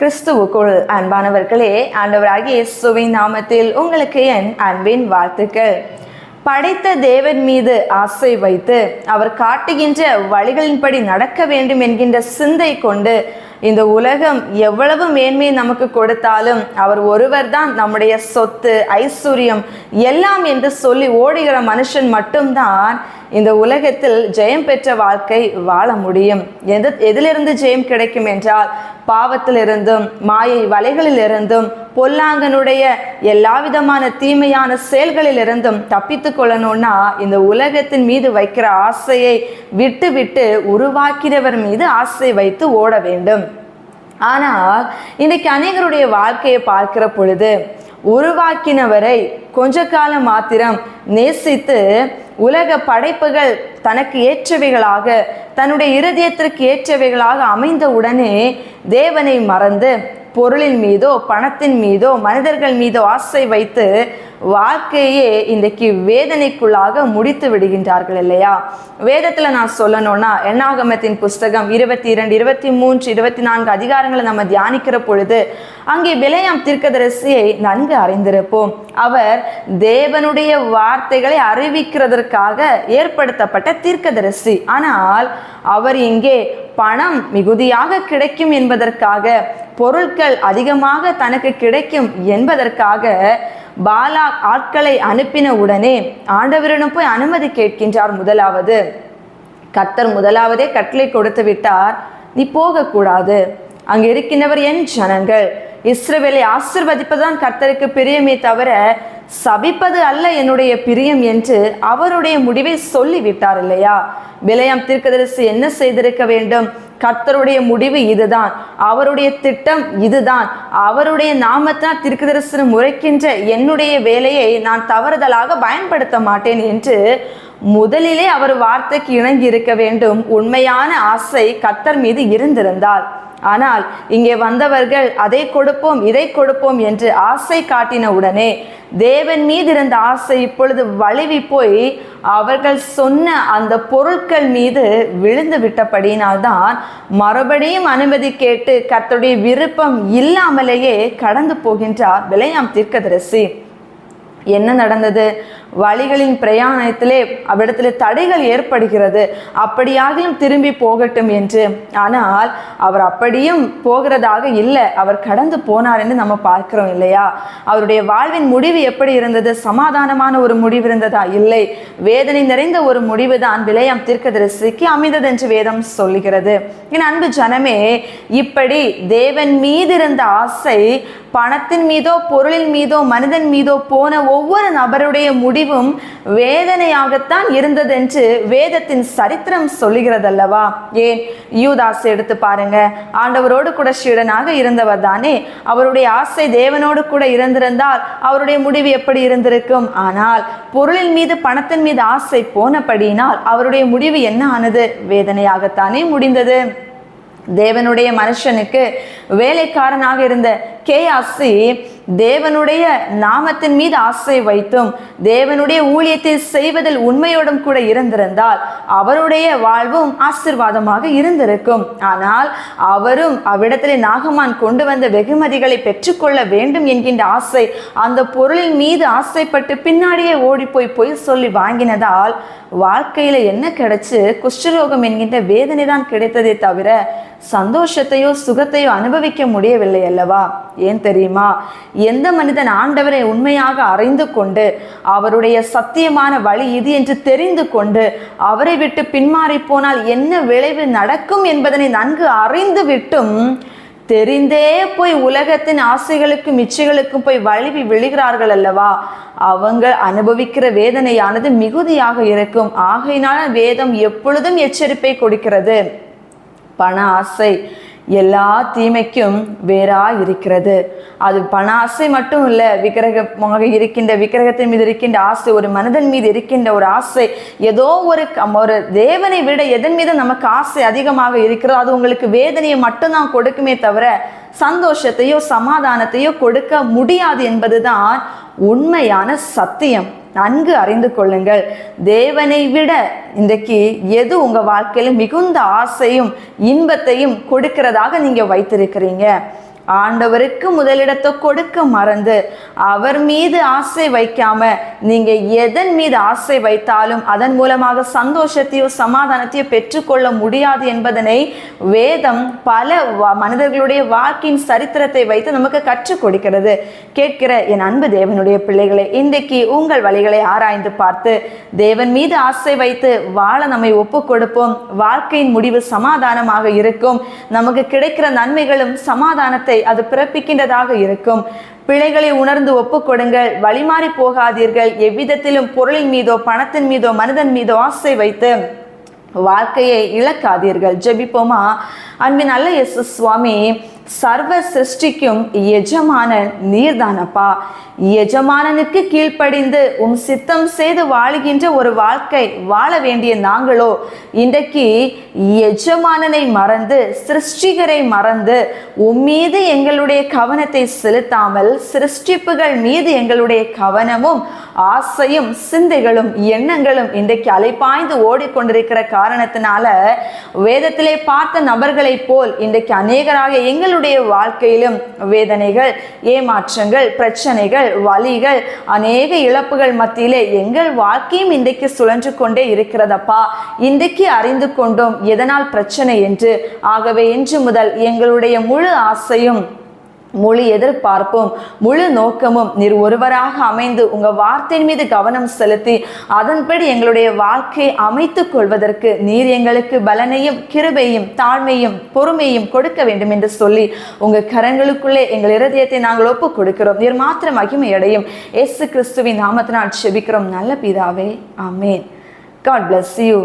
கிறிஸ்துவுக்குள் அன்பானவர்களே ஆண்டவராகிய இயேசுவின் நாமத்தில் உங்களுக்கு என் அன்பின் வாழ்த்துக்கள். படைத்த தேவன் மீது ஆசை வைத்து அவர் காட்டுகின்ற வழிகளின்படி நடக்க வேண்டும் என்கின்ற சிந்தை கொண்டு இந்த உலகம் எவ்வளவு மேன்மை நமக்கு கொடுத்தாலும் அவர் ஒருவர் தான் நம்முடைய சொத்து ஐஸ்வர்யம் எல்லாம் என்று சொல்லி ஓடுகிற மனுஷன் மட்டும்தான் இந்த உலகத்தில் ஜெயம் பெற்ற வாழ்க்கை வாழ முடியும். எது எதிலிருந்து ஜெயம் கிடைக்கும் என்றால் பாவத்திலிருந்தும் மாயை வலைகளிலிருந்தும் பொல்லாங்கனுடைய எல்லா விதமான தீமையான செயல்களிலிருந்தும் தப்பித்து கொள்ளணும்னா இந்த உலகத்தின் மீது வைக்கிற ஆசையை விட்டு விட்டு உருவாக்கினவர் மீது ஆசை வைத்து ஓட வேண்டும். ஆனால் இன்னைக்கு அநேகருடைய வாழ்க்கையை பார்க்கிற பொழுது உருவாக்கினவரை கொஞ்ச காலம் மாத்திரம் நேசித்து உலக படைப்புகள் தனக்கு ஏற்றவைகளாக தன்னுடைய இருதயத்திற்கு ஏற்றவைகளாக அமைந்த உடனே தேவனை மறந்து பொருளின் மீதோ பணத்தின் மீதோ மனிதர்கள் மீதோ ஆசை வைத்து வாழ்க்கையே இன்றைக்கு வேதனைக்குள்ளாக முடித்து விடுகின்றார்கள் இல்லையா? வேதத்தில் நான் சொல்லணும்னா எண்ணாகமத்தின் புஸ்தகம் இருபத்தி இரண்டு இருபத்தி மூன்று இருபத்தி நான்கு அதிகாரங்களை நம்ம தியானிக்கிற பொழுது அங்கே விளையாம் தீர்க்கதரிசியை நன்கு அறிந்திருப்போம். அவர் தேவனுடைய வார்த்தைகளை அறிவிக்கிறதற்காக ஏற்படுத்தப்பட்ட தீர்க்கதரிசி. ஆனால் அவர் இங்கே பணம் மிகுதியாக கிடைக்கும் என்பதற்காக பொருட்கள் அதிகமாக தனக்கு கிடைக்கும் என்பதற்காக பாலா ஆட்களை அனுப்பின உடனே ஆண்டவரிடம் போய் அனுமதி கேட்கின்றார் முதலாவது. கர்த்தர் முதலாவதே கட்டளை கொடுத்து விட்டார். நீ போகக்கூடாது. அங்கே இருக்கின்றவர் என் ஜனங்கள். இஸ்ரவேலை ஆசிர்வதிப்பதுதான் கர்த்தருக்கு பிரியமே தவிர சபிப்பது அல்ல என்னுடைய பிரியம் என்று அவருடைய முடிவை சொல்லிவிட்டார் இல்லையா? விலையம் தீர்க்கதரிசி என்ன செய்திருக்க வேண்டும்? கர்த்தருடைய முடிவு இதுதான். அவருடைய திட்டம் இதுதான். அவருடைய நாமத்தான் தீர்க்கதரிசனம் உரைக்கின்ற என்னுடைய வேலையை நான் தவறுதலாக பயன்படுத்த மாட்டேன் என்று முதலிலே அவர் வார்த்தைக்கு இணங்கி இருக்க வேண்டும். உண்மையான ஆசை கர்த்தர் மீது இருந்திருந்தால். ஆனால் இங்கே வந்தவர்கள் அதை கொடுப்போம் இதை கொடுப்போம் என்று ஆசை காட்டின உடனே தேவன் மீது இருந்த ஆசை இப்பொழுது வழுவி போய் அவர்கள் சொன்ன அந்த பொருட்கள் மீது விழுந்து விட்டபடியினால்தான் மறுபடியும் அனுமதி கேட்டு கத்தருடைய விருப்பம் இல்லாமலேயே கடந்து போகின்றார். விளையாம் தீர்க்கதரிசி. என்ன நடந்தது? வழிகளின் பிரயாணத்திலே அவ்விடத்தில் தடைகள் ஏற்படுகிறது. அப்படியாகிலும் திரும்பி போகட்டும் என்று. ஆனால் அவர் அப்படியும் போகிறதாக இல்லை. அவர் கடந்து போனார் என்று நம்ம பார்க்கிறோம் இல்லையா? அவருடைய வாழ்வின் முடிவு எப்படி இருந்தது? சமாதானமான ஒரு முடிவு இருந்ததா? இல்லை. வேதனை நிறைந்த ஒரு முடிவு தான் விலையம் தீர்க்கதரிசிக்கு அமைந்தது என்று வேதம் சொல்லுகிறது. என் அன்பு ஜனமே இப்படி தேவன் மீது இருந்த ஆசை பணத்தின் மீதோ பொருளின் மீதோ மனிதன் மீதோ போன ஒவ்வொரு நபருடைய முடிவு முடிவும் வேதனையாகத்தான் இருந்தது என்று வேதத்தின் சரித்திரம் சொல்லுகிறதல்லவா? ஏன்? யூதாஸ் எடுத்து பாருங்க. ஆண்டவரோடு கூட சீடனாக இருந்தவர் தானே. அவருடைய ஆசை தேவனோடு கூட இருந்திருந்தால் அவருடைய முடிவு எப்படி இருந்திருக்கும்? ஆனால் பொருளின் மீது பணத்தின் மீது ஆசை போனபடியினால் அவருடைய முடிவு என்ன ஆனது? வேதனையாகத்தானே முடிந்தது. தேவனுடைய மனுஷனுக்கு வேலைக்காரனாக இருந்த கேயாசி தேவனுடைய நாமத்தின் மீது ஆசை வைத்தும் தேவனுடைய ஊழியத்தை செய்வதில் உண்மையோடும் கூட இருந்திருந்தால் அவருடைய வாழ்வும் ஆசிர்வாதமாக இருந்திருக்கும். ஆனால் அவரும் அவ்விடத்திலே நாகமான் கொண்டு வந்த வெகுமதிகளை பெற்றுக்கொள்ள வேண்டும் என்கின்ற ஆசை அந்த பொருளின் மீது ஆசைப்பட்டு பின்னாடியே ஓடி போய் பொய் சொல்லி வாங்கினதால் வாழ்க்கையில என்ன கிடைச்சு? குஷ்டரோகம் என்கின்ற வேதனை தான் கிடைத்ததே தவிர சந்தோஷத்தையோ சுகத்தையோ அனுபவிக்க முடியவில்லை அல்லவா? ஏன் தெரியுமா? எந்த மனிதன் ஆண்டவரை உண்மையாக அறிந்து கொண்டு அவருடைய சத்தியமான வழி இது என்று தெரிந்து கொண்டு அவரை விட்டு பின்மாறி போனால் என்ன விளைவு நடக்கும் என்பதனை நன்கு அறிந்து விட்டும் தெரிந்தே போய் உலகத்தின் ஆசைகளுக்கும் இச்சைகளுக்கும் போய் வழுவி விழுகிறார்கள் அல்லவா? அவங்க அனுபவிக்கிற வேதனையானது மிகுதியாக இருக்கும். ஆகையினால வேதம் எப்பொழுதும் எச்சரிப்பை கொடுக்கிறது. பண ஆசை எல்லா தீமைக்கும் வேறா இருக்கிறது அது பண ஆசை மட்டும் இல்லை விக்கிரகமாக இருக்கின்ற விக்கிரகத்தின் மீது இருக்கின்ற ஆசை ஒரு மனிதன் மீது இருக்கின்ற ஒரு ஆசை ஏதோ ஒரு ஒரு தேவனை விட எதன் மீது நமக்கு ஆசை அதிகமாக இருக்கிறதோ அது உங்களுக்கு வேதனையை மட்டும்தான் கொடுக்குமே தவிர சந்தோஷத்தையோ சமாதானத்தையோ கொடுக்க முடியாது என்பதுதான் உண்மையான சத்தியம். நன்கு அறிந்து கொள்ளுங்கள். தேவனை விட இன்றைக்கு எது உங்க வாழ்க்கையில மிகுந்த ஆசையும் இன்பத்தையும் கொடுக்கிறதாக நீங்க வைத்திருக்கிறீங்க. ஆண்டவருக்கு முதலிடத்தை கொடுக்க மறந்து அவர் மீது ஆசை வைக்காம நீங்க எதன் மீது ஆசை வைத்தாலும் அதன் மூலமாக சந்தோஷத்தையோ சமாதானத்தையோ பெற்றுக்கொள்ள முடியாது என்பதனை வேதம் பல வ- மனிதர்களுடைய வாழ்க்கையின் சரித்திரத்தை வைத்து நமக்கு கற்றுக் கொடுக்கிறது. கேட்கிற என் அன்பு தேவனுடைய பிள்ளைகளை இன்றைக்கு உங்கள் வழிகளை ஆராய்ந்து பார்த்து தேவன் மீது ஆசை வைத்து வாழ நம்மை ஒப்பு கொடுப்போம். வாழ்க்கையின் முடிவு சமாதானமாக இருக்கும். நமக்கு கிடைக்கிற நன்மைகளும் சமாதானத்தை அது பிறப்பிக்கின்றதாக இருக்கும். பிழைகளை உணர்ந்து ஒப்புக்கொடுங்கள். வழிமாறி போகாதீர்கள். எவ்விதத்திலும் பொருளின் மீதோ பணத்தின் மீதோ மனிதன் மீதோ ஆசை வைத்து வாழ்க்கையை இழக்காதீர்கள். ஜெபிப்போமா? அன்பின் நல்ல எஸ் சுவாமி சர்வ சிருஷ்டிக்கும் எஜமானன் நீர்தானப்பா. எஜமானனுக்கு கீழ்ப்படிந்து உம் சித்தம் செய்து வாழுகின்ற ஒரு வாழ்க்கை வாழ வேண்டிய நாங்களோ? இன்றைக்கு எஜமானனை மறந்து சிருஷ்டிகரை மறந்து உம்மீது எங்களுடைய கவனத்தை செலுத்தாமல் சிருஷ்டிப்புகள் மீது எங்களுடைய கவனமும் ஆசையும் சிந்தைகளும் எண்ணங்களும் இன்றைக்கு அலைப்பாய்ந்து ஓடிக்கொண்டிருக்கிற காரணத்தினால வேதத்திலே பார்த்த நபர்களைப் போல் இன்றைக்கு அநேகராக எங்களுடைய வாழ்க்கையிலும் வேதனைகள் ஏமாற்றங்கள் பிரச்சனைகள் வலிகள் அநேக இழப்புகள் மத்தியிலே எங்கள் வாழ்க்கையும் இன்றைக்கு சுழன்று கொண்டே இருக்கிறதப்பா. இன்றைக்கு அறிந்து கொண்டோம் எதனால் பிரச்சனை என்று. ஆகவே இன்று முதல் எங்களுடைய முழு ஆசையும் முழு எதிர்பார்ப்பும் முழு நோக்கமும் நீர் ஒருவராக அமைந்து உங்கள் வார்த்தையின் மீது கவனம் செலுத்தி அதன்படி எங்களுடைய வாழ்க்கையை அமைத்துக் கொள்வதற்கு நீர் எங்களுக்கு பலனையும் கிருபையும் தாழ்மையும் பொறுமையும் கொடுக்க வேண்டும் என்று சொல்லி உங்கள் கரங்களுக்குள்ளே எங்கள் இருதயத்தை நாங்கள் ஒப்புக் கொடுக்கிறோம் நீர் மாத்திர மகிமையடையும் இயேசு கிறிஸ்துவின் நாமத்தினால் செபிக்கிறோம். நல்ல பிதாவே ஆமென். God bless you